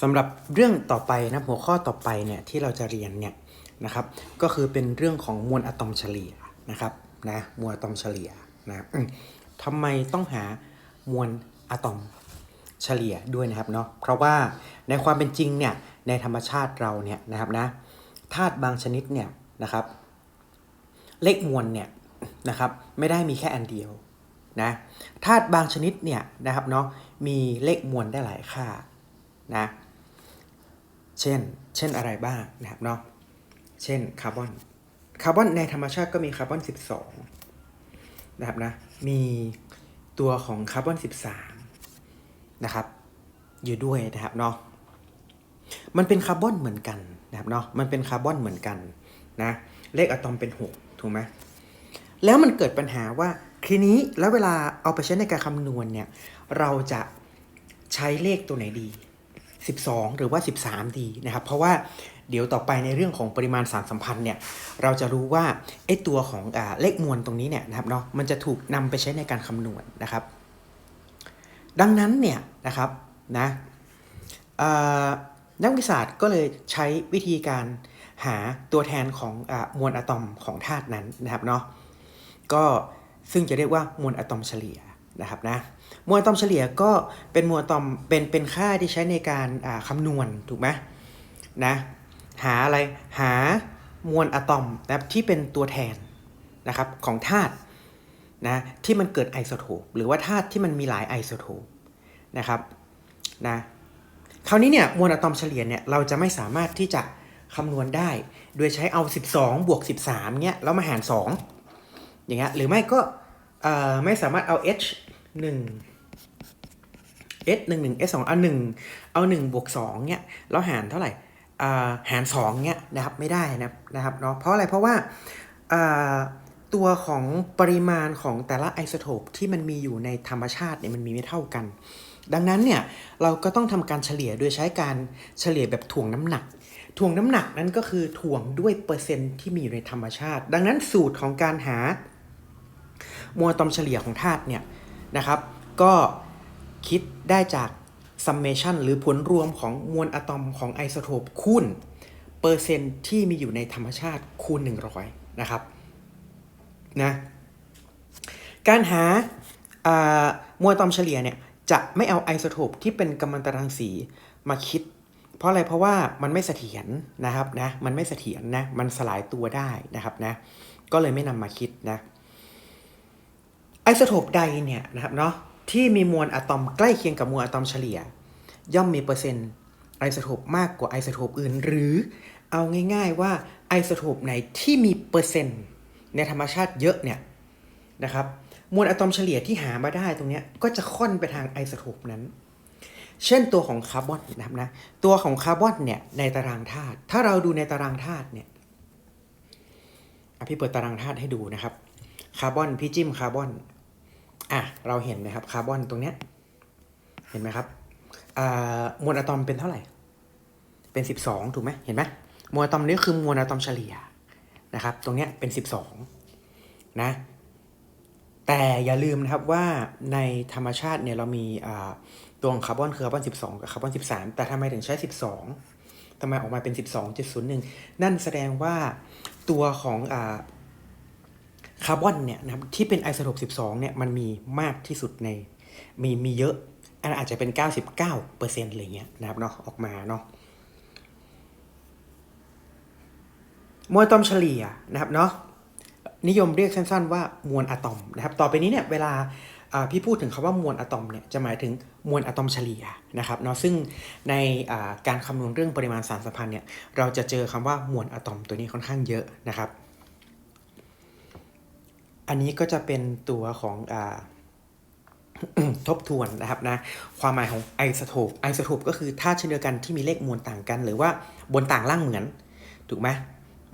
สำหรับเรื่องต่อไปนะหัวข้อต่อไปเนี่ยที่เราจะเรียนเนี่ยนะครับก็คือเป็นเรื่องของมวลอะตอมเฉลี่ยนะครับนะมวลอะตอมเฉลี่ยนะทำไมต้องหามวลอะตอมเฉลี่ยด้วยนะครับเนาะเพราะว่าในความเป็นจริงเนี่ยในธรรมชาติเราเนี่ยนะครับนะธาตุบางชนิดเนี่ยนะครับ เลขมวลเนี่ยนะครับไม่ได้มีแค่อันเดียวนะธาตุบางชนิดเนี่ยนะครับเนาะมีเลขมวลได้หลายค่า นะ เช่น เช่นอะไรบ้างนะครับเนาะ เช่นคาร์บอน คาร์บอนในธรรมชาติก็มีคาร์บอน 12 นะครับนะ มีตัวของคาร์บอน 13 นะครับ อยู่ด้วยนะครับเนาะ มันเป็นคาร์บอนเหมือนกันนะครับเนาะ มันเป็นคาร์บอนเหมือนกันนะ เลขอะตอมเป็น 6 ถูกไหมแล้วมันเกิดปัญหาว่าทีนี้แล้วเวลาเอาไปใช้ในการคำนวณเนี่ย เราจะใช้เลขตัวไหนดี 12 หรือว่า 13 ดีนะครับ เพราะว่าเดี๋ยวต่อไปในเรื่องของปริมาณสารสัมพันธ์เนี่ยเราจะรู้ว่าไอ้ตัวของอเลขมวลตรงนี้เนี่ยนะครับเนาะมันจะถูกนำไปใช้ในการคำนวณนะครับ ดังนั้นเนี่ยนะครับนะนักวิทยาศาสตร์ก็เลยใช้วิธีการหาตัวแทนของอมวลอะตอมของธาตุนั้นนะครับเนาะก็ซึ่งจะเรียกว่ามวลอะตอมเฉลี่ย นะครับนะมวลอะตอมเฉลี่ยก็เป็นมวลอะตอมเป็นเป็นค่าที่ใช้ในการอ่าคำนวณถูกไหมนะหาอะไรหามวลอะตอมนะครับที่เป็นตัวแทนนะครับของธาตุนะที่มันเกิดไอโซโทปหรือว่าธาตุที่มันมีหลายไอโซโทปนะครับนะคราวนี้เนี่ยมวลอะตอมเฉลี่ยเนี่ยเราจะไม่สามารถที่จะคำนวณได้ โดยใช้เอา 12 บวก 13เนี่ยแล้วมาหาร 2 อย่างเงี้ยหรือไม่ก็ไม่สามารถเอา h 1 h 1 1 h 2เอา1เอา1บวก2เนี่ยแล้วหารเท่าไหร่อ่าหาร2เนี่ยนะครับไม่ได้นะนะครับเนาะเพราะอะไรเพราะว่าตัวของปริมาณของแต่ละไอโซโทปที่มันมีอยู่ในธรรมชาติเนี่ยมันมีไม่เท่ากัน ดังนั้นเนี่ยเราก็ต้องทำการเฉลี่ยโดยใช้การเฉลี่ยแบบถ่วงน้ำหนักถ่วงน้ำหนักนั้นก็คือถ่วงด้วยเปอร์เซ็นต์ที่มีอยู่ในธรรมชาติ ดังนั้นสูตรของการหามวลอะตอมเฉลี่ยของธาตุเนี่ย นะครับ ก็คิดได้จาก summation หรือผลรวมของมวลอะตอมของไอโซโทปคูณเปอร์เซ็นต์ที่มีอยู่ในธรรมชาติคูณ 100 นะครับนะการหาอ่ามวลอะตอมเฉลี่ยเนี่ยจะไม่เอาไอโซโทปที่เป็นกัมมันตรังสีมาคิด เพราะอะไรเพราะว่ามันไม่เสถียรนะครับนะมันไม่เสถียรนะมันสลายตัวได้นะครับนะก็เลยไม่นำมาคิดนะ โซโทปใดเนี่ยนะครับเนาะที่มีมวลอะตอมใกล้เคียงกับมวลอะตอมเฉลี่ย ย่อมมีเปอร์เซ็นต์ไอโซโทปมากกว่าไอโซโทปอื่น หรือเอาง่าย ๆ ว่าไอโซโทปไหนที่มีเปอร์เซ็นต์ในธรรมชาติเยอะเนี่ยนะครับมวลอะตอมเฉลี่ยที่หามาได้ตรงนี้ก็จะค่อนไปทางไอโซโทปนั้น เช่นตัวของคาร์บอนนะครับนะตัวของคาร์บอนเนี่ยในตารางธาตุถ้าเราดูในตารางธาตุเนี่ยพี่เปิดตารางธาตุให้ดูนะครับคาร์บอนพี่จิ้มคาร์บอน อะเราเห็นไหมครับคาร์บอนตรงเนี้ยเห็นไหมครับอ่ามวลอะตอมเป็นเท่าไหร่ เป็น 12 ถูกไหมเห็นไหมมวลอะตอมนี้คือมวลอะตอมเฉลี่ยนะครับ ตรงเนี้ยเป็น 12 นะ แต่อย่าลืมนะครับว่าในธรรมชาติเนี่ยเรามีตัวของคาร์บอนคือคาร์บอน 12 กับคาร์บอน 13 แต่ทำไมถึงใช้ 12ทำไมออกมาเป็น 12.01 นั่นแสดงว่าตัวของอ คาร์บอนเนี่ยนะครับที่เป็นไอโซโทป12เนี่ยมันมีมากที่สุดในมีมีเยอะ อันอาจจะเป็น 99%อะไรเงี้ยนะครับเนาะออกมาเนาะมวลอะตอมเฉลี่ยนะครับเนาะนิยมเรียกสั้นๆว่ามวลอะตอมนะครับ ต่อไปนี้เนี่ยเวลาพี่พูดถึงคำว่ามวลอะตอมเนี่ยจะหมายถึงมวลอะตอมเฉลี่ยนะครับเนาะซึ่งในการคำนวณเรื่องปริมาณสารสัมพันธ์เนี่ยเราจะเจอคำว่ามวลอะตอมตัวนี้ค่อนข้างเยอะนะครับ อันนี้ก็จะเป็นตัวของอทบทวนนะครับนะความหมายของไอโซโทปไอโซโทปก็คือธาตุเช่นเดียวกันที่มีเลขมวลต่างกัน หรือว่าบนต่างล่างเหมือนถูกไหม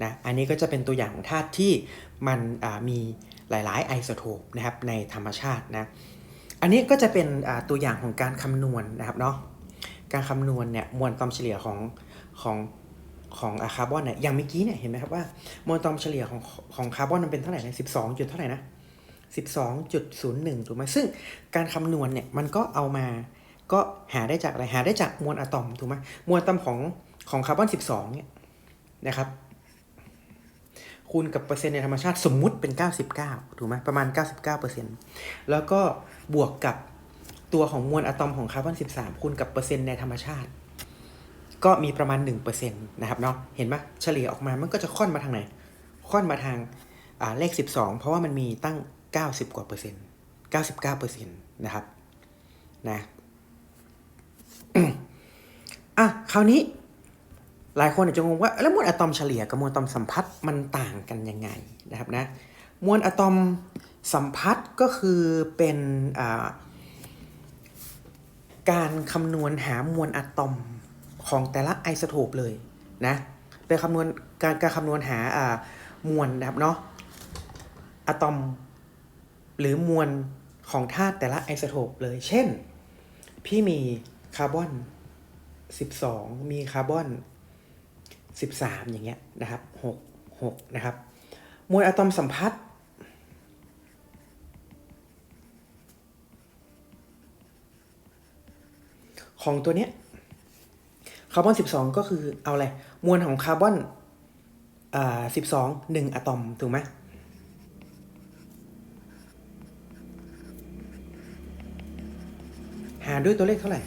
นะอันนี้ก็จะเป็นตัวอย่างของธาตุที่มันมีหลาย ๆ ไอโซโทปนะครับในธรรมชาตินะอันนี้ก็จะเป็นตัวอย่างของการคำนวณนะครับเนาะการคำนวณเนี่ยมวลอะตอมเฉลี่ยของของ ของคาร์บอนเนี่ยอย่างเมื่อกี้เนี่ยเห็นไหมครับว่ามวลอะตอมเฉลี่ยของของคาร์บอนมันเป็นเท่าไหร่นะสิบสองจุดเท่าไหร่นะสิบสองจุดศูนย์หนึ่งถูกไหมซึ่งการคำนวณเนี่ยมันก็เอามาก็หาได้จากอะไรหาได้จากมวลอะตอมถูกไหมมวลอะตอมของของคาร์บอน12เนี่ยนะครับคูณกับเปอร์เซ็นต์ในธรรมชาติสมมุติเป็น 99 ถูกไหมประมาณ 99%แล้วก็บวกกับตัวของมวลอะตอมของคาร์บอน 13 คูณกับเปอร์เซ็นต์ในธรรมชาติ ก็มีประมาณ 1%นะครับเนาะเห็นปะเฉลี่ยออกมามันก็จะค่อนมาทางไหน ค่อนมาทางเลข 12 เพราะว่ามันมีตั้ง 90 กว่าเปอร์เซ็นต์99เปอร์เซ็นต์นะครับนะอะคราวนี้หลายคนอาจจะงงว่าแล้วมวลอะตอมเฉลี่ยกับมวลอะตอมสัมพัทธ์มันต่างกันยังไงนะครับนะมวลอะตอมสัมพัทธ์ก็คือเป็นการคำนวณหามวลอะตอม ของแต่ละไอโซโทปเลยนะเป็นคำนวณการการคำนวณหาอ่ามวลนะครับเนาะอะตอม หรือมวลของธาตุแต่ละไอโซโทปเลย เช่น พี่มีคาร์บอน12 มีคาร์บอน 13 อย่างเงี้ยนะครับ6 6นะครับ มวลอะตอมสัมพัทธ์ของตัวเนี้ย คาร์บอน 12 ก็คือเอาอะไร มวลของคาร์บอนอ่า12 1อะตอม ถูกไหมหารด้วยตัวเลขเท่าไหร่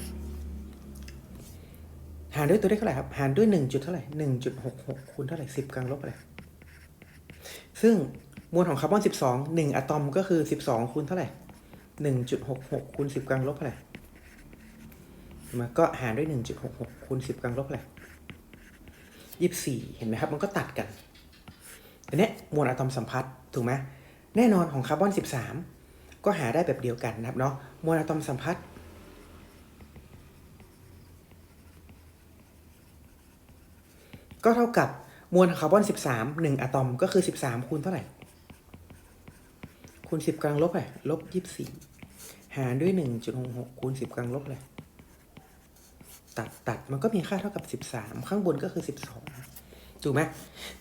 หารด้วยตัวเลขเท่าไหร่ครับ หารด้วยหนึ่งจุดเท่าไหร่หนึ่งจุดหกหกคูณเท่าไหร่สิบกลางลบอะไร ซึ่งมวลของคาร์บอนสิบสองหนึ่งอะตอมก็คือสิบสองคูณเท่าไหร่หนึ่งจุดหกหกคูณสิบกลางลบอะไร มันก็หารด้วยหนึ่งจุดหกหกคูณสิบกลางลบอะไรยี่สิบสี่เห็นไหมครับ มันก็ตัดกันอันนี้มวลอะตอมสัมพัทธ์ถูกไหมแน่นอนของคาร์บอนสิบสามก็หาได้แบบเดียวกันนะครับเนาะมวลอะตอมสัมพัทธ์ก็เท่ากับมวลคาร์บอน 13 1 อะตอมก็คือ 13 คูณเท่าไหร่ คูณ 10 กลางลบอะไรลบ 24 หารด้วย 1.66 คูณ 10 กลางลบอะไร ตัดตัดมันก็มีค่าเท่ากับ 13 ข้างบนก็คือ 12ถูกไหม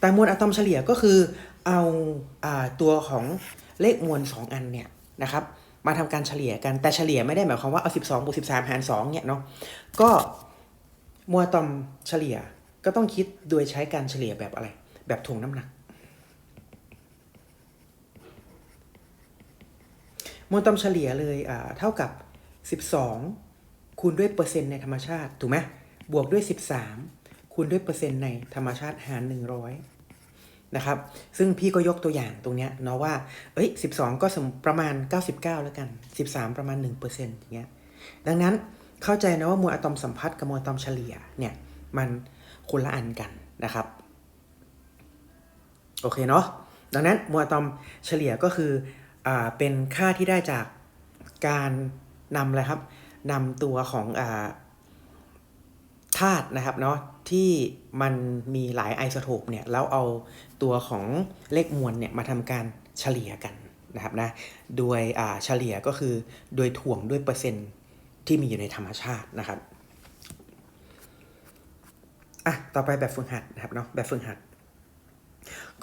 แต่มวลอะตอมเฉลี่ยก็คือเอาอาตัวของเลขมวล 2 อันเนี่ยนะครับมาทำการเฉลี่ยกันแต่เฉลี่ยไม่ได้หมายความว่าเอา 12บวก13 หาร2เนี่ยเนาะก็มวลอะตอมเฉลี่ยก็ต้องคิดโดยใช้การเฉลี่ยแบบอะไร แบบถ่วงน้ำหนักมวลอะตอมเฉลี่ยเลยเท่ากับ 12 คูณด้วยเปอร์เซ็นต์ในธรรมชาติถูกไหมบวกด้วย 13 คูณด้วยเปอร์เซ็นต์ในธรรมชาติหาร 100 นะครับ ซึ่งพี่ก็ยกตัวอย่างตรงเนี้ยเนาะว่า เอ้ย 12 ก็สมประมาณ 99 แล้วกัน 13 ประมาณ 1%อย่างเงี้ย ดังนั้นเข้าใจนะว่ามวลอะตอมสัมพัทธ์กับมวลอะตอมเฉลี่ยเนี่ยมันคนละอันกันนะครับ โอเคเนาะ ดังนั้นมวลอะตอมเฉลี่ยก็คืออ่าเป็นค่าที่ได้จากการนำอะไรครับ นำตัวของอาธาตุนะครับเนาะที่มันมีหลายไอโซโทปเนี่ยแล้วเอาตัวของเลขมวลเนี่ยมาทำการเฉลี่ยกันนะครับนะโดยเฉลี่ยก็คือโดยถ่วงด้วยเปอร์เซ็นต์ที่มีอยู่ในธรรมชาตินะครับอะต่อไปแบบฝึกหัดนะครับเนาะแบบฝึกหัด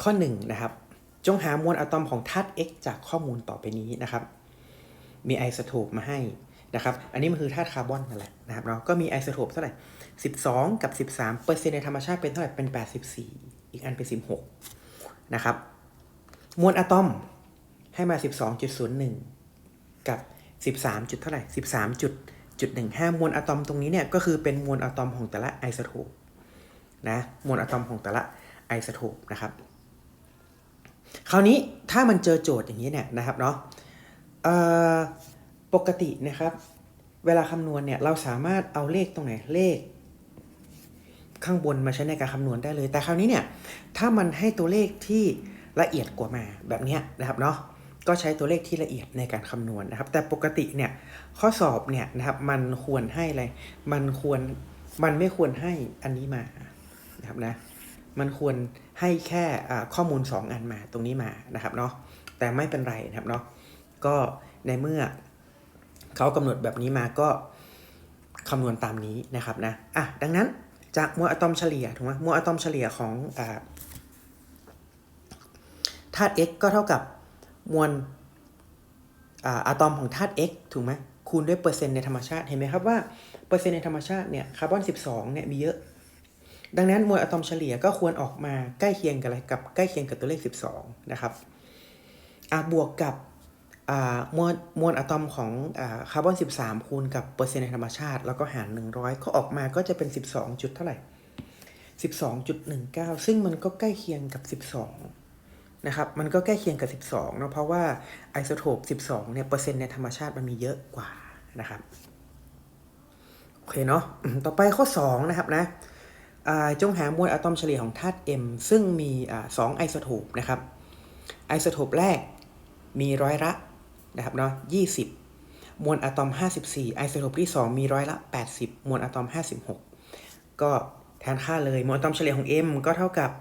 ข้อ1นนะครับจงหามวลอะตอมของธาตุ X จากข้อมูลต่อไปนี้นะครับ มีไอโซโทปมาให้ นะครับ อันนี้มันคือธาตุคาร์บอนนั่นแหละนะครับเนาะ ก็มีไอโซโทปเท่าไหร่ 12 กับ 13เปอร์เซ็นต์ในธรรมชาติเป็นเท่าไหร่ เป็น 84 อีกอันเป็น 16 นะครับ มวลอะตอมให้มา 12.01 กับ 13 จุดเท่าไหร่ 13จุดจุด15มวลอะตอมตรงนี้เนี่ยก็คือเป็นมวลอะตอมของแต่ละไอโซโทปนะมวลอะตอมของแต่ละไอโซโทปนะครับ คราวนี้ถ้ามันเจอโจทย์อย่างนี้เนี่ยนะครับเนาะ ปกตินะครับ เวลาคำนวณเนี่ยเราสามารถเอาเลขตรงไหนเลข ข้างบนมาใช้ในการคำนวณได้เลย แต่คราวนี้เนี่ยถ้ามันให้ตัวเลขที่ละเอียดกว่ามาแบบนี้นะครับเนาะก็ใช้ตัวเลขที่ละเอียดในการคำนวณนะครับ แต่ปกติเนี่ยข้อสอบเนี่ยนะครับมันควรให้อะไรมันควรมันไม่ควรให้อันนี้มานะครับนะมันควรให้แค่ข้อมูล 2 อันมาตรงนี้มานะครับเนาะแต่ไม่เป็นไรนะครับเนาะก็ในเมื่อ เขากำหนดแบบนี้มาก็คำนวณตามนี้นะครับนะอะดังนั้นจากมวลอะตอมเฉลี่ยถูกไหมมวลอะตอมเฉลี่ยของธาตุ x ก็เท่ากับมวลอะตอมของธาตุ x ถูกไหมคูณด้วยเปอร์เซ็นต์ในธรรมชาติเห็นไหมครับว่าเปอร์เซ็นต์ในธรรมชาติเนี่ยคาร์บอน 12เนี่ยมีเยอะ ดังนั้นมวลอะตอมเฉลี่ยก็ควรออกมาใกล้เคียงกับอะไรกับใกล้เคียงกับตัวเลข 12 นะครับอะบวกกับ มวลมวลอะตอมของอคาร์บอน 13 คูณกับเปอร์เซ็นต์ในธรรมชาติ แล้วก็หาร 100 ก็ออกมาก็จะเป็น 12 จุดเท่าไหร่ 12.19 ซึ่งมันก็ใกล้เคียงกับ 12 นะครับ มันก็ใกล้เคียงกับ 12เนอะเพราะว่าไอโซโทป 12 เนี่ยเปอร์เซ็นต์ในธรรมชาติมันมีเยอะกว่านะครับ โอเคเนาะ ต่อไปข้อ 2 นะครับนะจงหามวลอะตอมเฉลี่ยของธาตุ M ซึ่งมีอสองไอโซโทปนะครับ ไอโซโทปแรกมีร้อยละ นะครับเนาะ20 มวลอะตอม 54 ไอโซโทปที่ 2 มีร้อยละ 80 มวลอะตอม 56 ก็แทนค่าเลย มวลอะตอมเฉลี่ยของ M ก็เท่ากับ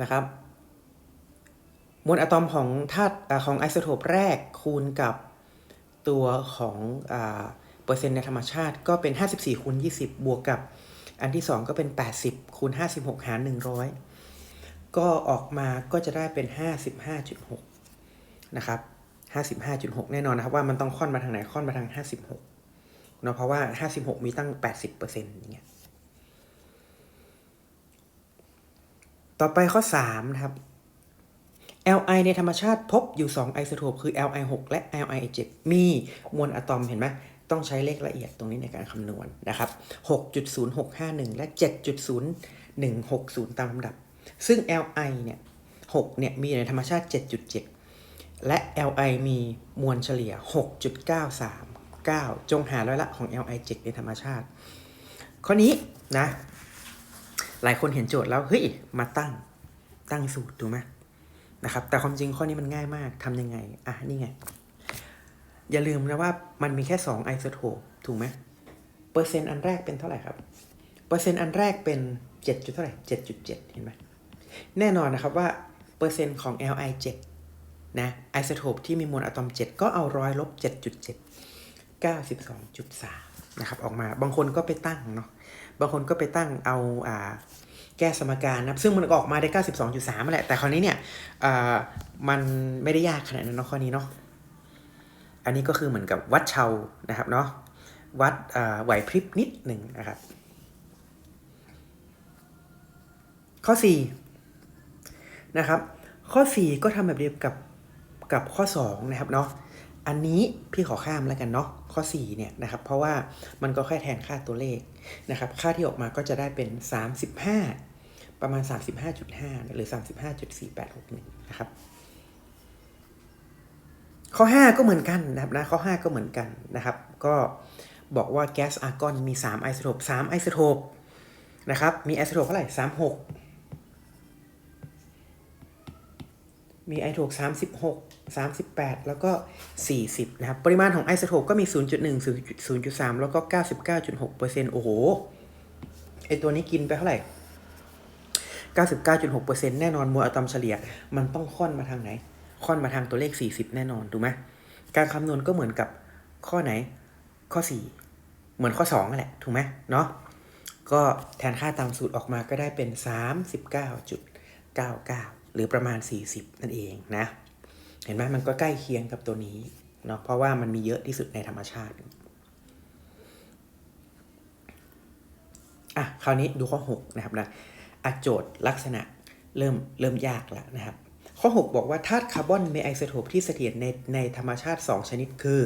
นะครับมวลอะตอมของธาตุของไอโซโทปแรกคูณกับตัวของอเปอร์เซ็นต์ในธรรมชาติก็เป็น 54คูณ20 บวกกับอันที่ 2 ก็เป็น 80คูณ56 หาร 100 ก็ออกมาก็จะได้เป็น 55.6 นะครับ 55.6 แน่นอนนะครับว่ามันต้องค่อนมาทางไหนค่อนมาทาง 56เนาะเพราะว่า 56 มีตั้ง 80%อย่างเงี้ย ต่อไปข้อ 3 นะครับ Li ในธรรมชาติพบอยู่ 2 ไอโซโทปคือ Li6 และ Li7 มีมวลอะตอมเห็นไหมต้องใช้เลขละเอียดตรงนี้ในการคำนวณนะครับ 6.0651 และ 7.0160 ตามลำดับ ซึ่ง Li เนี่ย6เนี่ยมีอยู่ในธรรมชาติ 7.7 และ Li มีมวลเฉลี่ย 6.939 จงหาร้อยละของ Li7 ในธรรมชาติ ข้อนี้นะ หลายคนเห็นโจทย์แล้ว เฮ้ย มาตั้งตั้งสูตรถูกไหมนะครับ แต่ความจริงข้อนี้มันง่ายมากทำยังไง อะ นี่ไง อย่าลืมนะว่ามันมีแค่ 2 ไอโซโทปถูกไหมเปอร์เซ็นต์อันแรกเป็นเท่าไหร่ครับ เปอร์เซ็นต์อันแรกเป็น 7 จุดเท่าไหร่ 7.7 เห็นไหม แน่นอนนะครับว่าเปอร์เซ็นต์ของ Li 7 นะไอโซโทปที่มีมวลอะตอม 7 ก็เอาร้อยลบ 7.7 92.3 นะครับออกมาบางคนก็ไปตั้งเนาะบางคนก็ไปตั้งเอาอ่าแก้สมการนะครับซึ่งมันออกมาได้ 92.3มาแหละ แต่คราวนี้เนี่ยอ่ามันไม่ได้ยากขนาดนั้นเนาะข้อนี้เนาะอันนี้ก็คือเหมือนกับวัดเชานะครับเนาะวัดอ่าไหวพริบนิดหนึ่งนะครับ ข้อ 4 นะครับ ข้อ 4 ก็ทำแบบเดียวกับกับข้อ 2 นะครับเนาะอันนี้พี่ขอข้ามแล้วกันเนาะข้อ 4 เนี่ยนะครับ เพราะว่ามันก็แค่แทนค่าตัวเลขนะครับ ค่าที่ออกมาก็จะได้เป็น 35 ประมาณ 35.5 หรือ 35.4861 นะครับ ข้อ 5 ก็เหมือนกันนะครับนะข้อ 5 ก็เหมือนกันนะครับ ก็บอกว่าแก๊สอาร์กอนมี 3 ไอโซโทป3ไอโซโทปนะครับ มีไอโซโทปเท่าไหร่ 36 มีไอโทป36 38 แล้วก็ 40 นะครับ ปริมาณของไอโซโทปก็มี 0.1 0.3 แล้วก็ 99.6%โอ้โห ไอตัวนี้กินไปเท่าไหร่ 99.6%แน่นอนมวลอะตอมเฉลี่ย มันต้องค่อนมาทางไหน ค่อนมาทางตัวเลข 40 แน่นอนถูกไหมการคำนวณก็เหมือนกับข้อไหน ข้อ 4 เหมือนข้อ2นั่นแหละ ถูกไหมเนาะก็แทนค่าตามสูตรออกมาก็ได้เป็น 39.99 หรือประมาณ 40 นั่นเองนะ เห็นไหมมันก็ใกล้เคียงกับตัวนี้เนาะเพราะว่ามันมีเยอะที่สุดในธรรมชาติอะคราวนี้ดูข้อ 6 นะครับนะอโจทย์ลักษณะเริ่มเริ่มยากแล้วนะครับ ข้อ 6 บอกว่าธาตุคาร์บอนมีไอโซโทปที่เสถียรในในธรรมชาติ 2 ชนิดคือ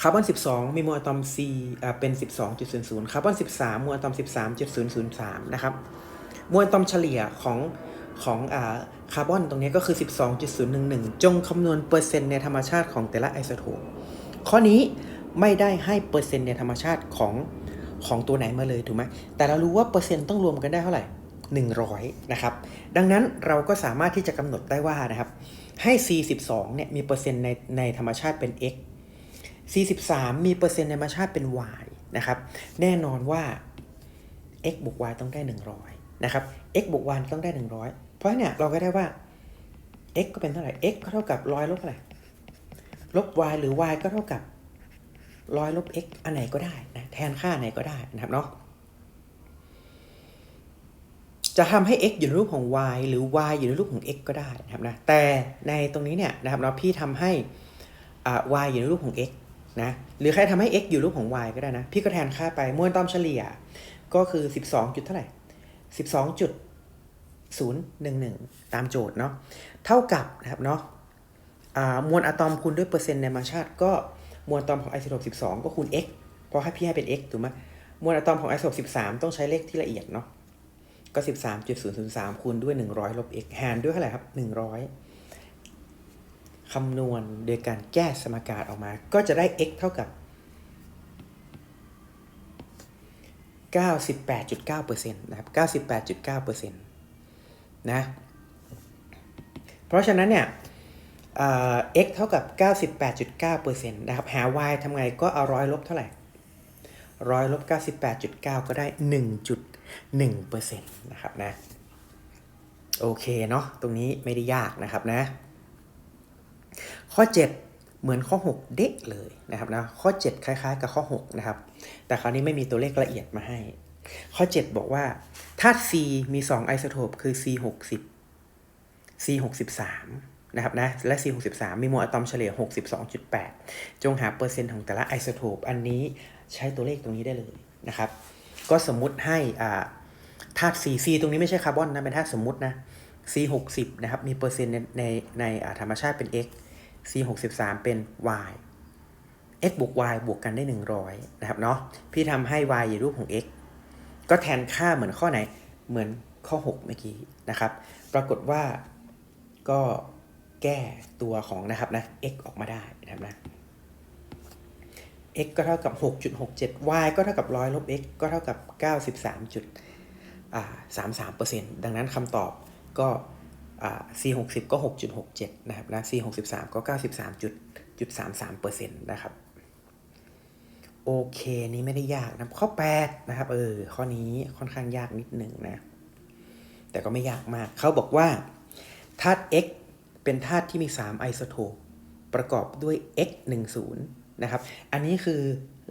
คาร์บอน 12 มีมวลอะตอม C อ่าเป็น 12.00 คาร์บอน 13 มวลอะตอม 13.003 นะครับ มวลอะตอมเฉลี่ยของของคาร์บอนตรงนี้ก็คือ 12.011 จงคำนวณเปอร์เซ็นต์ในธรรมชาติของแต่ละไอโซโทป ข้อนี้ไม่ได้ให้เปอร์เซ็นต์ในธรรมชาติของของตัวไหนมาเลยถูกไหม แต่เรารู้ว่าเปอร์เซ็นต์ต้องรวมกันได้เท่าไหร่ 100 นะครับ ดังนั้นเราก็สามารถที่จะกำหนดได้ว่านะครับ ให้ C12 เนี่ยมีเปอร์เซ็นต์ในในธรรมชาติเป็น x C13 มีเปอร์เซ็นต์ในธรรมชาติเป็น y นะครับ แน่นอนว่า x บวก y ต้องได้ 100 นะครับ x บวก y ต้องได้ 100 เพราะเนี่ยเราก็ได้ว่า x ก็เป็นเท่าไหร่ x ก็เท่ากับร้อยลบเท่าไรลบ y หรือ y ก็เท่ากับร้อยลบ x อันไหนก็ได้นะแทนค่าไหนก็ได้นะครับเนาะจะทำให้ x อยู่ในรูปของ y หรือ y อยู่ในรูปของ x ก็ได้นะครับนะแต่ในตรงนี้เนี่ยนะครับเนาพี่ทำให้อ่า y อยู่ในรูปของ x นะหรือใครทำให้ x อยู่รูปของ y ก็ได้นะ พี่ก็แทนค่าไปมวลตอมเฉลี่ย ก็คือ 12 จุดเท่าไหร่ 12จุด011 ตามโจทย์เนาะเท่ากับนะครับเนาะมวลอะตอมคูณด้วยเปอร์เซ็นต์ในธรรมชาติ ก็มวลอะตอมของไอโซโทป12 ก็คูณ x เพราะให้พี่ให้เป็น x ถูกไหมมวลอะตอมของไอโซโทป13 ต้องใช้เลขที่ละเอียดเนาะก็ 13.003คูณด้วย 100ลบ x หารด้วยเท่าไหร่ครับ100 คำนวณโดยการแก้สมการออกมา ก็จะได้ x เท่ากับ 98.9%นะครับ98.9%นะเพราะฉะนั้นเนี่ยเอ่อ x เท่ากับ 98.9%นะครับหา y ทำไงก็เอาร้อยลบเท่าไหร่ร้อยลบ 98.9 ก็ได้ 1.1%นะครับนะ โอเคเนาะตรงนี้ไม่ได้ยากนะครับนะ ข้อ 7 เหมือนข้อ 6 เด็กเลยนะครับนะข้อ 7 คล้าย ๆ กับข้อ 6 นะครับ แต่คราวนี้ไม่มีตัวเลขละเอียดมาให้ ข้อ 7 บอกว่าธาตุ C มี 2 ไอโซโทปคือ C 60 C 63นะครับนะและ C 63มีมวลอะตอมเฉลี่ย 62.8 จงหาเปอร์เซ็นต์ของแต่ละไอโซโทปอันนี้ใช้ตัวเลขตรงนี้ได้เลยนะครับ ก็สมมุติให้อ่าธาตุ C C ตรงนี้ไม่ใช่คาร์บอนนะ เป็นธาตุสมมุตินะ C 60นะครับ มีเปอร์เซ็นต์ในในในธรรมชาติเป็น x C 63เป็น y x บวก y บวกกันได้ 100 นะครับเนาะพี่ทำให้ y อยู่รูปของ x ก็แทนค่าเหมือนข้อไหนเหมือนข้อ 6 เมื่อกี้นะครับ ปรากฏว่าก็แก้ตัวของนะครับนะ x ออกมาได้นะครับนะ x ก็เท่ากับ 6.67 y ก็เท่ากับ100ลบ x ก็เท่ากับ 93จุดอ่า33%ดังนั้นคำตอบก็ อ่า c 60ก็ 6.67 นะครับนะ c 63ก็ 93.33%นะครับ โอเค นี้ไม่ได้ยากนะ ข้อ 8 นะครับ เออ ข้อนี้ค่อนข้างยากนิดหนึ่งนะ แต่ก็ไม่ยากมาก เขาบอกว่าธาตุ x เป็นธาตุที่มี 3 ไอโซโทปประกอบด้วย x 1 0นะครับ อันนี้คือ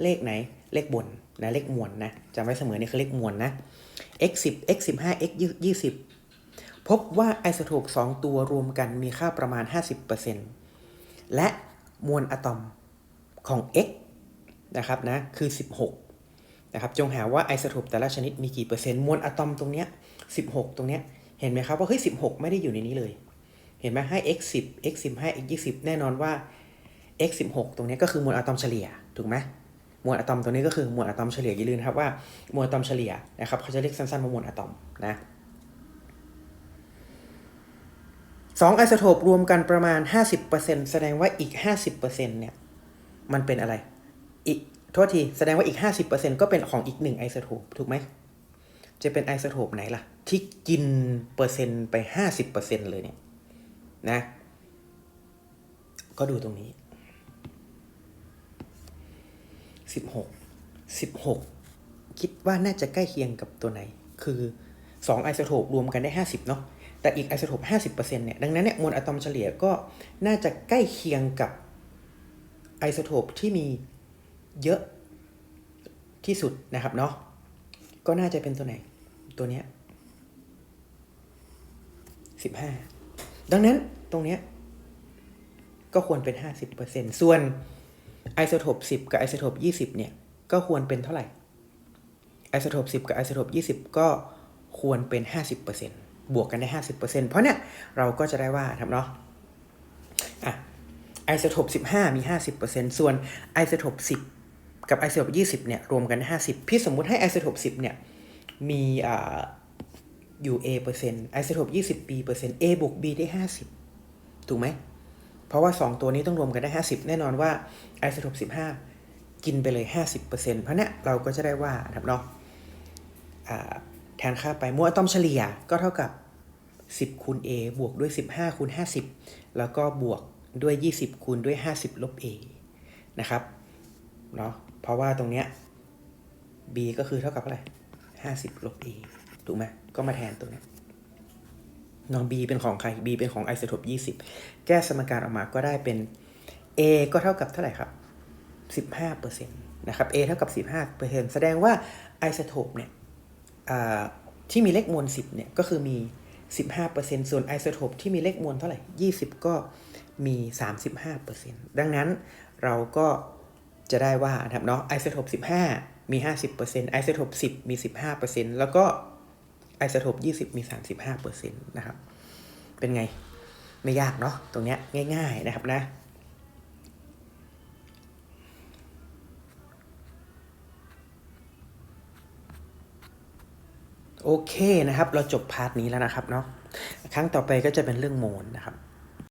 เลขไหน เลขบนนะ เลขมวลนะจำไว้เสมอนี่คือเลขมวลนะ x 10 x 15 x 20 พบว่าไอโซโทป2ตัวรวมกันมีค่าประมาณ 50%และมวลอะตอมของ x นะครับนะคือ 16นะครับจงหาว่าไอโซโทปแต่ละชนิดมีกี่เปอร์เซ็นต์มวลอะตอมตรงเนี้ย16 ตรงเนี้ยเห็นไหมครับว่าเฮ้ย16 ไม่ได้อยู่ในนี้เลย เห็นไหมให้ x 10 x 15 x 20 แน่นอนว่า x 16 ตรงนี้ก็คือมวลอะตอมเฉลี่ยถูกไหมมวลอะตอมตรงนี้ก็คือมวลอะตอมเฉลี่ยอย่าลืมนครับว่ามวลอะตอมเฉลี่ยนะครับเขาจะเรียกสั้นๆว่ามวลอะตอมนะ สองไอโซโทปรวมกันประมาณ 50%แสดงว่าอีก 50%เนี่ย มันเป็นอะไร อีกโทษที แสดงว่าอีก 50%ก็เป็นของอีกหนึ่งไอโซโทปถูกไหม จะเป็นไอโซโทปไหนล่ะ ที่กินเปอร์เซ็นต์ไป 50%เลยเนี่ยนะ ก็ดูตรงนี้ 16 16 คิดว่าน่าจะใกล้เคียงกับตัวไหน คือ 2 ไอโซโทปรวมกันได้ 50 เนาะ แต่อีกไอโซโทป50%เนี่ย ดังนั้นเนี่ยมวลอะตอมเฉลี่ยก็น่าจะใกล้เคียงกับไอโซโทปที่มีเยอะที่สุดนะครับเนาะ ก็น่าจะเป็นตัวไหน ตัวเนี้ย15ดังนั้นตรงเนี้ยก็ควรเป็น50%ส่วนไอโซโทป10กับไอโซโทป20เนี่ย ก็ควรเป็นเท่าไหร่ ไอโซโทป10กับไอโซโทป20ก็ควรเป็น50%บ บวกกันได้ 50%เพราะเนี่ยเราก็จะได้ว่าทำเนาะอะไอโซโทป15 มี 50%ส่วนไอโซโทป10 กับไอโซโทป20 เนี่ย รวมกัน 50 พี่สมมุติให้ไอโซโทป10 เนี่ย มีอ่าอยู่ A เปอร์เซ็นต์ไอโซโทป20 B เปอร์เซ็นต์ A บวก B ได้ 50 ถูกไหม เพราะว่า 2 ตัวนี้ต้องรวมกันได้ 50 แน่นอนว่าไอโซโทป15 กินไปเลย 50%เพราะเนี้ยเราก็จะได้ว่าครับเนาะอ่า นค่าไปมวลอะตอมเฉลี่ยก็เท่ากับ 10คูณ A บวกด้วย 15คูณ50 แล้วก็บวกด้วย 20คูณด้วย 50 ลบ A นะครับเนาะเพราะว่าตรงเนี้ย B ก็คือเท่ากับอะไร50 ลบ A ถูกไหมก็มาแทนตัวนี้น้อง B เป็นของใคร B เป็นของไอโซโทป20 แก้สมการออกมาก็ได้เป็น A ก็เท่ากับเท่าไหร่ครับ 15%นะครับ A เท่ากับ 15%แสดงว่าไอโซโทปเนี่ย ที่มีเลขมวล 10เนี่ยก็คือมี 15%ส่วนไอโซโทปที่มีเลขมวลเท่าไหร่ 20 ก็มี 35%ดังนั้นเราก็จะได้ว่านะครับเนาะไอโซโทป15 มี 50%ไอโซโทป10 มี 15%แล้วก็ไอโซโทป20 มี 35%นะครับ เป็นไง ไม่ยากเนาะ ตรงเนี้ยง่าย ๆ นะครับนะ โอเคนะครับ เราจบพาร์ทนี้แล้วนะครับเนาะครั้งต่อไปก็จะเป็นเรื่องโมนนะครับ